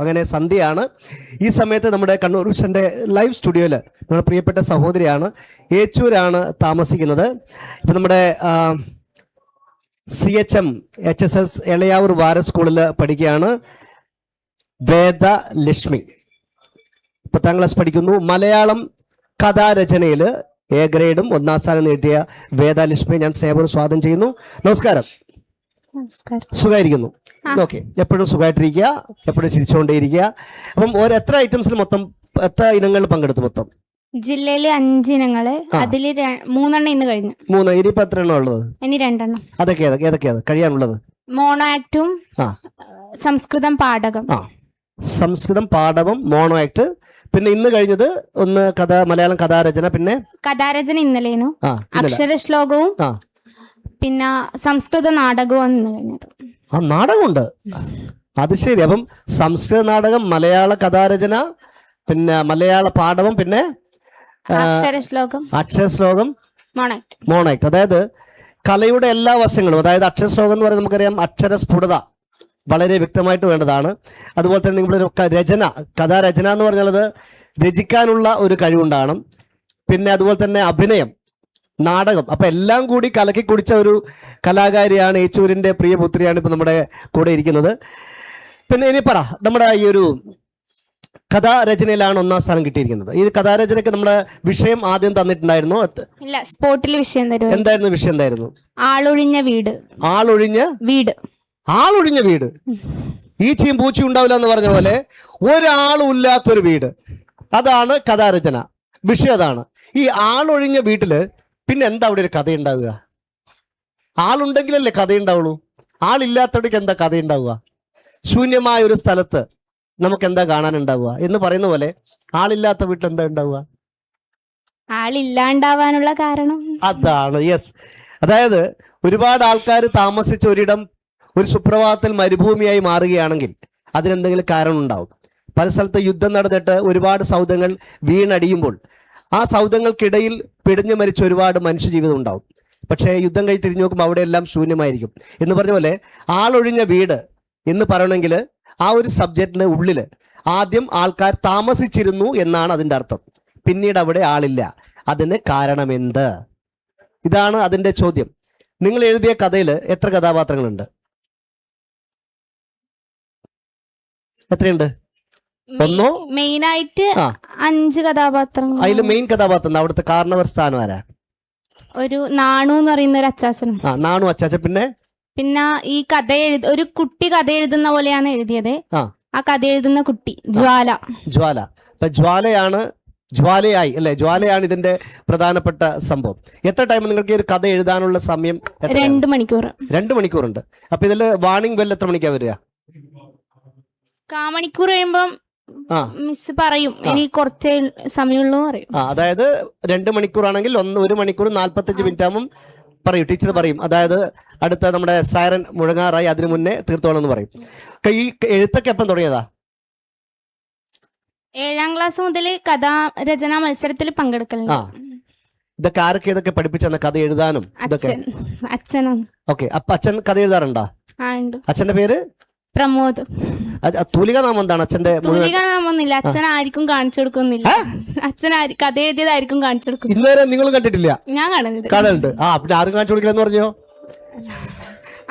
അങ്ങനെ സന്ധ്യയാണ്. ഈ സമയത്ത് നമ്മുടെ കണ്ണൂർ വിഷന്റെ ലൈവ് സ്റ്റുഡിയോയിൽ നമ്മുടെ പ്രിയപ്പെട്ട സഹോദരിയാണ്. ഏച്ചൂരാണ് താമസിക്കുന്നത്. ഇപ്പം നമ്മുടെ C H M H S S Elayavoor വാര സ്കൂളിൽ പഠിക്കുകയാണ് വേദ ലക്ഷ്മി. പത്താം ക്ലാസ് പഠിക്കുന്നു. മലയാളം കഥാരചനയിൽ എ ഗ്രേഡും ഒന്നാം സ്ഥാനം നേടിയ വേദാലക്ഷ്മി ഞാൻ സ്നേഹപൂർവം സ്വാഗതം ചെയ്യുന്നു. നമസ്കാരം. സുഖമായിരിക്കുന്നു ഓക്കെ. എപ്പോഴും സുഖമായിട്ടിരിക്കുക. എപ്പോഴും ചിരിച്ചുകൊണ്ടേയിരിക്കുക. അപ്പം ഓരോ എത്ര ഐറ്റംസിൽ മൊത്തം എത്ര ഇനങ്ങളിൽ പങ്കെടുത്തു മൊത്തം? ജില്ലയിലെ അഞ്ചിനങ്ങൾ അതിൽ അതിൽ മൂന്നെണ്ണം ഇന്ന് കഴിഞ്ഞു. മൂന്ന്. ഇനിയിപ്പോ എത്ര എണ്ണം ഉള്ളത്? ഇനി രണ്ടെണ്ണം. അതൊക്കെ ഏതൊക്കെ ഏതൊക്കെയാണ് കഴിയാനുള്ളത്? മോണോ ആക്ടും സംസ്കൃതം പാഠകം. ആ. സംസ്കൃതം പാഠവും മോണോ ആക്ട് പിന്നെ ഇന്ന് കഴിഞ്ഞത് ഒന്ന് കഥ മലയാളം കഥാരചന പിന്നെ? കഥാരചന ഇന്നലേനു അക്ഷര ഇന്നലെ. അക്ഷരശ്ലോകവും ആ. പിന്നെ സംസ്കൃത നാടകവും കഴിഞ്ഞത്. ആ നാടകമുണ്ട്. അത് ശരി. അപ്പം സംസ്കൃത നാടകം മലയാള കഥാരചന പിന്നെ മലയാള പാഠവും പിന്നെ അക്ഷരശ്ലോകം മോണാക്ട്. അതായത് കലയുടെ എല്ലാ വശങ്ങളും അതായത് അക്ഷരശ്ലോകം എന്ന് പറയുന്നത് നമുക്കറിയാം അക്ഷരസ്ഫുടത വളരെ വ്യക്തമായിട്ട് വേണ്ടതാണ്. അതുപോലെ തന്നെ നിങ്ങളൊരു രചന കഥാരചന എന്ന് പറഞ്ഞാൽ രചിക്കാനുള്ള ഒരു കഴിവുണ്ടാണ് പിന്നെ അതുപോലെ തന്നെ അഭിനയം. നാടകം. അപ്പൊ എല്ലാം കൂടി കലക്കി കുടിച്ച ഒരു കലാകാരിയാണ് യേച്ചൂരിന്റെ പ്രിയപുത്രിയാണ് ഇപ്പൊ നമ്മുടെ കൂടെ ഇരിക്കുന്നത്. പിന്നെ ഇനി പറ നമ്മുടെ ഈ ഒരു കഥാരചനയിലാണ് ഒന്നാം സ്ഥാനം കിട്ടിയിരിക്കുന്നത്. ഈ കഥാരചനയ്ക്ക് നമ്മുടെ വിഷയം ആദ്യം തന്നിട്ടുണ്ടായിരുന്നു. അത് ഇല്ല സ്പോട്ടിൽ വിഷയം എന്തായിരുന്നു വിഷയം എന്തായിരുന്നു? ആളൊഴിഞ്ഞ വീട്. ആളൊഴിഞ്ഞ? വീട്. ആളൊഴിഞ്ഞ വീട്. ഈച്ചയും പൂച്ചയും ഉണ്ടാവില്ല എന്ന് പറഞ്ഞ പോലെ ഒരാളും ഇല്ലാത്തൊരു വീട്. അതാണ് കഥാരചന. വിഷയം അതാണ്. ഈ ആളൊഴിഞ്ഞ വീട്ടിൽ പിന്നെ എന്താ അവിടെ ഒരു കഥ ഉണ്ടാവുക ആളുണ്ടെങ്കിലല്ലേ കഥ ഉണ്ടാവുള്ളൂ ആളില്ലാത്തവിടേക്ക് എന്താ കഥ ഉണ്ടാവുക ശൂന്യമായ ഒരു സ്ഥലത്ത് നമുക്ക് എന്താ കാണാനുണ്ടാവുക? എന്ന് പറയുന്ന പോലെ ആളില്ലാത്ത വീട്ടിൽ എന്താ ഉണ്ടാവുക? ആളില്ലാണ്ടാവാനുള്ള കാരണം? അതാണ് യെസ് അതായത് ഒരുപാട് ആൾക്കാർ താമസിച്ച ഒരിടം ഒരു സുപ്രഭാതത്തിൽ മരുഭൂമിയായി മാറുകയാണെങ്കിൽ അതിനെന്തെങ്കിലും കാരണം ഉണ്ടാവും പല സ്ഥലത്ത് യുദ്ധം നടന്നിട്ട് ഒരുപാട് സൗദങ്ങൾ വീണടിയുമ്പോൾ ആ സൗദങ്ങൾക്കിടയിൽ പിടിഞ്ഞു മരിച്ച ഒരുപാട് മനുഷ്യജീവിതം ഉണ്ടാവും. പക്ഷേ യുദ്ധം കഴിഞ്ഞ് തിരിഞ്ഞു നോക്കുമ്പോൾ അവിടെയെല്ലാം ശൂന്യമായിരിക്കും. എന്ന് പറഞ്ഞ പോലെ ആളൊഴിഞ്ഞ വീട് എന്ന് പറയണമെങ്കിൽ ആ ഒരു സബ്ജക്റ്റിന് ഉള്ളിൽ ആദ്യം ആൾക്കാർ താമസിച്ചിരുന്നു എന്നാണ് അതിന്റെ അർത്ഥം. പിന്നീട് അവിടെ ആളില്ല. അതിന് കാരണമെന്ത്? ഇതാണ് അതിന്റെ ചോദ്യം. നിങ്ങൾ എഴുതിയ കഥയിൽ എത്ര കഥാപാത്രങ്ങളുണ്ട്? എത്രയുണ്ട്? ഒന്നോ? മെയിൻ ആയിട്ട് അഞ്ച് കഥാപാത്രങ്ങൾ അതിൽ മെയിൻ കഥാപാത്രം അവിടുത്തെ കാരണവർ സ്ഥാനം ആരാ? ഒരു നാണു എന്ന് പറയുന്ന ഒരു അച്ചാച്ചൻ. ആ നാണു അച്ചാച്ച പിന്നെ? പിന്നെ ഈ കഥ എഴുതി ഒരു കുട്ടി കഥ എഴുതുന്ന പോലെയാണ് എഴുതിയത്. ആ. കഥ എഴുതുന്ന കുട്ടി ജ്വാല. ജ്വാല. അപ്പൊ ജ്വാലയാണ് ജ്വാലയായി അല്ലെ? ജ്വാലയാണ് ഇതിന്റെ പ്രധാനപ്പെട്ട സംഭവം. എത്ര ടൈം നിങ്ങൾക്ക് ഒരു കഥ എഴുതാനുള്ള സമയം? രണ്ട് മണിക്കൂർ. രണ്ട് മണിക്കൂറുണ്ട്. അപ്പൊ ഇതിൽ വാണിംഗ് ബെൽ എത്ര മണിക്കാ വരിക? കാമണിക്കൂർ കഴിയുമ്പം മിസ് പറയും. ഇനി കുറച്ചേ സമയമുള്ളൂ പറയും. അതായത് രണ്ട് മണിക്കൂറാണെങ്കിൽ ഒന്ന് ഒരു മണിക്കൂർ നാല്പത്തഞ്ച് മിനിറ്റ് ആകുമ്പോൾ പറയും. ടീച്ചർ പറയും. അതായത് അടുത്ത നമ്മുടെ സൈറൻ മുഴങ്ങാറായി അതിനു മുന്നേ തീർത്തോളം എന്ന് പറയും. ഈ എഴുത്തൊക്കെ എപ്പം തുടങ്ങിയതാ? ഏഴാം ക്ലാസ് മുതൽ കഥാരചനാ മത്സരത്തിൽ പങ്കെടുക്കലുണ്ട്. ഇതൊക്കെ ആരൊക്കെ ഇതൊക്കെ പഠിപ്പിച്ചാണ് കഥ എഴുതാനും ഇതൊക്കെ? അച്ഛൻ. അച്ഛനും. ഓക്കെ. അപ്പൊ അച്ഛൻ കഥ എഴുതാറുണ്ടോ? അച്ഛന്റെ പേര്? പ്രമോദ്. തൂലിക നാമം എന്താണ്? അച്ഛന്റെ തൂലിക നാമൊന്നുമില്ല അച്ഛൻ ആർക്കും കാണിച്ചു കൊടുക്കുന്നില്ല. അച്ഛൻ കഥ എഴുതിയതായിരിക്കും കാണിച്ചു കൊടുക്കും ഇന്നുവരെ നിങ്ങൾ കണ്ടിട്ടില്ല. ഞാൻ കാണുന്നുണ്ട്. ആ പിന്നെ ആരും കാണിച്ചു കൊടുക്കില്ലെന്ന് പറഞ്ഞോ?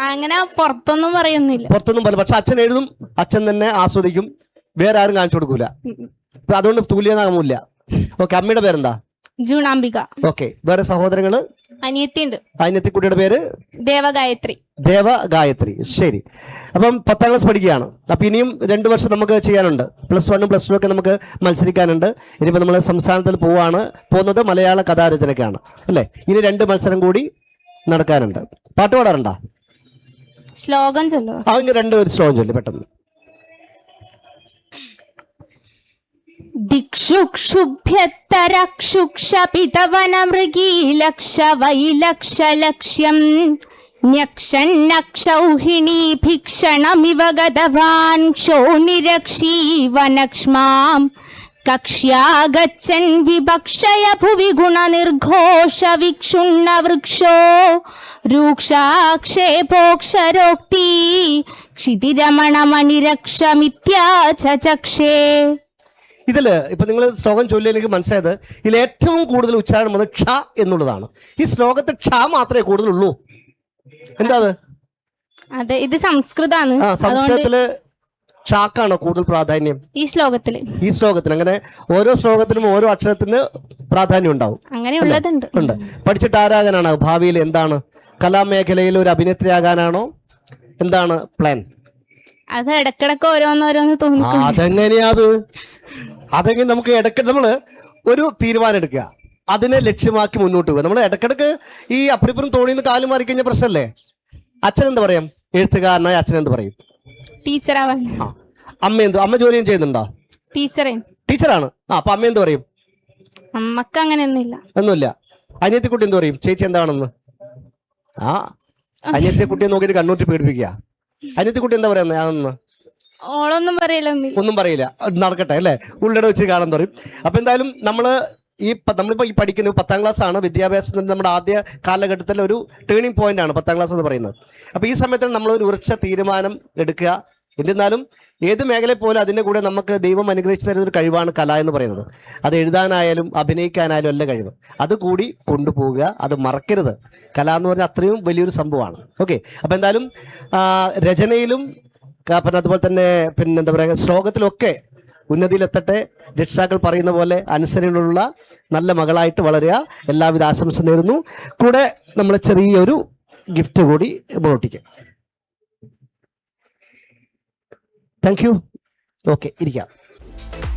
അങ്ങനെ പുറത്തൊന്നും പറയുന്നില്ല. പുറത്തൊന്നും പറയില്ല. പക്ഷെ അച്ഛൻ എഴുതും അച്ഛൻ തന്നെ ആസ്വദിക്കും. വേറെ ആരും കാണിച്ചു കൊടുക്കൂല. അതുകൊണ്ട് തൂലിക നാമമില്ല. ഓക്കെ അമ്മയുടെ പേരെന്താ? ജൂണാംബിക. ഓക്കെ വേറെ സഹോദരങ്ങൾ? അനിയത്തി കുട്ടിയുടെ പേര്? ദേവഗായത്രി. ദേവഗായത്രി ശരി. അപ്പം പത്താം ക്ലാസ് പഠിക്കുകയാണ്. അപ്പം ഇനിയും രണ്ട് വർഷം നമുക്ക് ചെയ്യാനുണ്ട്. പ്ലസ് വണ്ണും പ്ലസ് ടു ഒക്കെ നമുക്ക് മത്സരിക്കാനുണ്ട്. ഇനിയിപ്പോൾ നമ്മൾ സംസ്ഥാനത്തിൽ പോവാണ്. പോകുന്നത് മലയാള കഥാരചനയ്ക്കാണ്. അല്ലേ? ഇനി രണ്ട് മത്സരം കൂടി നടക്കാനുണ്ട്. പാട്ട് പാടാറുണ്ടോ? ശ്ലോകം ചൊല്ലോ ആ രണ്ടുപേരും ശ്ലോകം ചൊല്ലി പെട്ടെന്ന്. ദിക്ഷുക്ഷുഭ്യത്തരക്ഷുക്ഷപിതവനമൃഗീലക്ഷ വൈലക്ഷലക്ഷ്യം ന്യക്ഷന്നക്ഷൗഹിണീ ഭിക്ഷണമിവ ഗതവാൻ ക്ഷോണിരക്ഷീവനക്ഷ്മാം. കക്ഷ്യാഗച്ഛൻ വിഭക്ഷയ ഭുവി ഗുണനിർഘോഷ വിക്ഷുണ്ണ ഇതിൽ ഇപ്പൊ നിങ്ങൾ ശ്ലോകം ചൊല്ലി എനിക്ക് മനസ്സിലായത് ഇതിൽ ഏറ്റവും കൂടുതൽ ഉച്ചാരണം വന്നത് ക്ഷ എന്നുള്ളതാണ്. ഈ ശ്ലോകത്തിൽ ക്ഷ മാത്രമേ കൂടുതലുള്ളൂ. എന്താ അത്? അതെ ഇത് സംസ്കൃതാണ്. ആ സംസ്കൃതത്തിൽ ക്ഷാക്കാണോ കൂടുതൽ പ്രാധാന്യം. ഈ ശ്ലോകത്തിൽ ഈ ശ്ലോകത്തിൽ അങ്ങനെ ഓരോ ശ്ലോകത്തിലും ഓരോ അക്ഷരത്തിന് പ്രാധാന്യം ഉണ്ടാവും. അങ്ങനെയുള്ളതുണ്ട് ഉണ്ട് പഠിച്ചിട്ട് ആരാകാനാണ്? ഭാവിയിൽ എന്താണ്? കലാമേഖലയിൽ ഒരു അഭിനേത്രിയാകാനാണോ എന്താണ് പ്ലാൻ അത് ഇടക്കിടക്ക് ഓരോന്നോരോന്ന് തോന്നി അതെങ്ങനെയാ അത് അതെങ്ങനെ നമുക്ക് ഇടയ്ക്ക് നമ്മൾ ഒരു തീരുമാനം എടുക്കുക. അതിനെ ലക്ഷ്യമാക്കി മുന്നോട്ട് പോകുക നമ്മൾ ഇടക്കിടക്ക് ഈ അപ്പുറപ്പുറം തോണിയിൽ നിന്ന് കാലു മാറി കഴിഞ്ഞ പ്രശ്നമല്ലേ? അച്ഛൻ എന്താ പറയാം? എഴുത്തുകാരനായ അച്ഛൻ എന്ത് പറയും? ടീച്ചറാവാൻ ആ. അമ്മ എന്ത് അമ്മ ജോലിയും ചെയ്യുന്നുണ്ടോ? ടീച്ചറേ. ടീച്ചറാണ്. ആ അപ്പൊ അമ്മ എന്ത് പറയും? അമ്മയ്ക്ക് അങ്ങനെയൊന്നുമില്ല. ഒന്നുമില്ല. അനിയത്തിക്കുട്ടി എന്ത് പറയും? ചേച്ചി എന്താണെന്ന്? ആ. അനിയത്തിയെ കുട്ടിയെ നോക്കിയിട്ട് കണ്ണൂറ്റി പേടിപ്പിക്കുക. അനിയത്തിക്കുട്ടി എന്താ പറയുന്നത് അതൊന്ന്. ഓളൊന്നും പറയില്ല ഒന്നും പറയില്ല. നടക്കട്ടെ അല്ലേ? ഉള്ളിട വെച്ച് കാണാൻ പറയും. അപ്പൊ എന്തായാലും നമ്മൾ ഈ നമ്മളിപ്പോ ഈ പഠിക്കുന്ന പത്താം ക്ലാസ് ആണ്. വിദ്യാഭ്യാസത്തിന്റെ നമ്മുടെ ആദ്യ കാലഘട്ടത്തിൽ ഒരു ടേണിംഗ് പോയിന്റ് ആണ് പത്താം ക്ലാസ് എന്ന് പറയുന്നത്. അപ്പൊ ഈ സമയത്ത് നമ്മൾ ഒരു ഉറച്ച തീരുമാനം എടുക്കുക. എന്നിരുന്നാലും ഏത് മേഖലയിൽ പോലും അതിന്റെ കൂടെ നമുക്ക് ദൈവം അനുഗ്രഹിച്ചു തരുന്ന ഒരു കഴിവാണ് കല എന്ന് പറയുന്നത്. അത് എഴുതാനായാലും അഭിനയിക്കാനായാലും എല്ലാം കഴിവ്. അത് കൂടി കൊണ്ടുപോവുക അത് മറക്കരുത്. കല എന്ന് പറഞ്ഞാൽ അത്രയും വലിയൊരു സംഭവമാണ്. ഓക്കെ അപ്പം എന്തായാലും രചനയിലും പിന്നെ അതുപോലെ തന്നെ പിന്നെ എന്താ പറയുക ശ്ലോകത്തിലൊക്കെ ഉന്നതിയിലെത്തട്ടെ. രക്ഷിതാക്കൾ പറയുന്ന പോലെ അനുസരണയുള്ള നല്ല മകളായിട്ട് വളരുക. എല്ലാവിധ ആശംസ നേരുന്നു. കൂടെ നമ്മൾ ചെറിയൊരു ഗിഫ്റ്റ് കൂടി മുന്നോട്ടിക്ക്. Thank you. Okay, here we go.